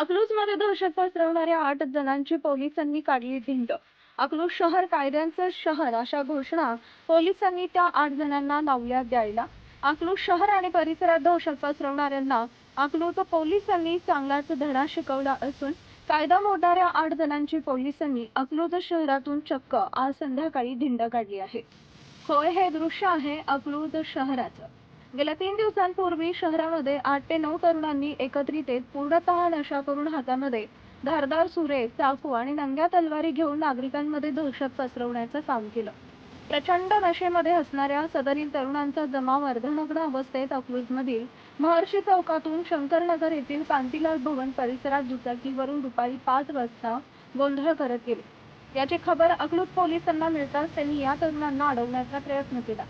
अकलूजमध्ये दहशत पसरवणाऱ्या आठ जणांची पोलिसांनी काढली धिंड. अकलूज शहर कायद्यांचं शहर अशा घोषणा पोलिसांनी त्या आठ जणांना लावल्या द्यायला. अकलूज शहर आणि परिसरात दहशत पसरवणाऱ्यांना अकलूज पोलिसांनी चांगलाच धडा शिकवला असून कायदा मोडणाऱ्या आठ जणांची पोलिसांनी अकलूज शहरातून चक्क आज संध्याकाळी धिंड काढली आहे. होय हे दृश्य आहे अकलूज शहराचं. गेल्या तीन दिवसांपूर्वी शहरामध्ये आठ ते नऊ तरुणांनी एकत्रित येत पूर्णतः नशा करून हातामध्ये धारदार सुरे चाकू आणि नंग्या तलवारी घेऊन नागरिकांमध्ये दहशत पसरवण्याचं काम केलं. प्रचंड नशेमध्ये असणाऱ्या सदरील तरुणांचा जमाव अर्धनग्न अवस्थेत अकलूजमधील महर्षी चौकातून शंकरनगर येथील कांतीलाल भवन परिसरात दुचाकीवरून दुपारी पाच वाजता गोंधळ करत गेले. याची खबर अकलूज पोलिसांना मिळताच त्यांनी या तरुणांना अडवण्याचा प्रयत्न केला.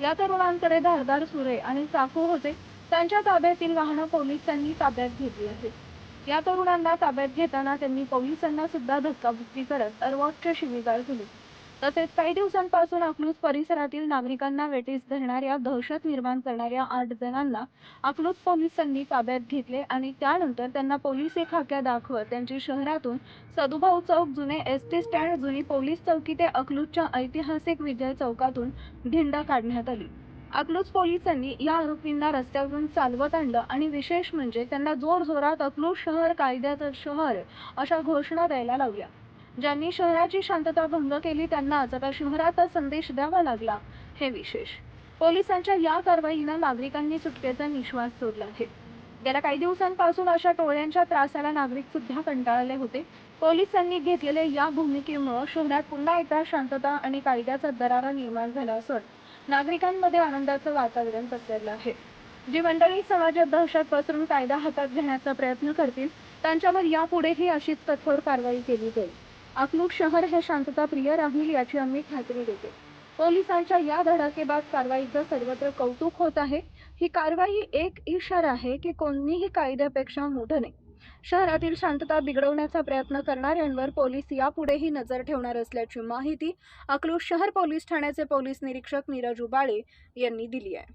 या तरुणांकडे धारदार सुरे आणि चाकू होते. त्यांच्या ताब्यातील वाहनं पोलिसांनी ताब्यात घेतली आहेत. या तरुणांना ताब्यात घेताना त्यांनी पोलिसांना सुद्धा धक्काबुक्की करत सर्वोच्च शिवीगाळ केली. तसेच काही दिवसांपासून अकलूज परिसरातील नागरिकांना वेटीस धरणाऱ्या दहशत निर्माण करणाऱ्या आठ जणांना अकलूज पोलिसांनी ताब्यात घेतले आणि त्यानंतर त्यांना पोलिसी खाक्या दाखवत त्यांची शहरातून सदुभाऊ चौक जुने एस टी स्टँड जुनी पोलीस चौकी ते अकलूजच्या ऐतिहासिक विजय चौकातून धिंड काढण्यात आली. अकलूज पोलिसांनी या आरोपींना रस्त्यावरून चालवत आणलं आणि विशेष म्हणजे त्यांना जोर जोरात अकलूज शहर कायद्याचं शहर अशा घोषणा द्यायला लावल्या. ज्यांनी शहराची शांतता भंग केली त्यांना आता शहराचा संदेश द्यावा लागला. हे विशेष. पोलिसांच्या या कारवाईनं नागरिकांनी सुटकेचा निश्वास सोडला आहे. गेल्या काही दिवसांपासून अशा टोळ्यांच्या त्रासाला नागरिक सुद्धा कंटाळले होते. पोलिसांनी घेतलेल्या या भूमिकेमुळे शहरात पुन्हा एकदा शांतता आणि कायद्याचा दरारा निर्माण झाला असून नागरिकांमध्ये आनंदाचं वातावरण पसरलं आहे. जी मंडळी समाजात दहशत पसरून कायदा हातात घेण्याचा प्रयत्न करतील त्यांच्यावर यापुढेही अशीच कठोर कारवाई केली जाईल. अकलूज शहर हे शांतता प्रिय राहील याची आम्ही खात्री देतो. पोलिसांच्या या धडाकेबाज कारवाईचं सर्वत्र कौतुक होत आहे. ही कारवाई एक इशारा आहे की कोणीही कायद्यापेक्षा मोठं नाही. शहरातील शांतता बिघडवण्याचा प्रयत्न करणाऱ्यांवर पोलीस यापुढेही नजर ठेवणार असल्याची माहिती अकलूज शहर पोलीस ठाण्याचे पोलीस निरीक्षक नीरज उबाळे यांनी दिली आहे.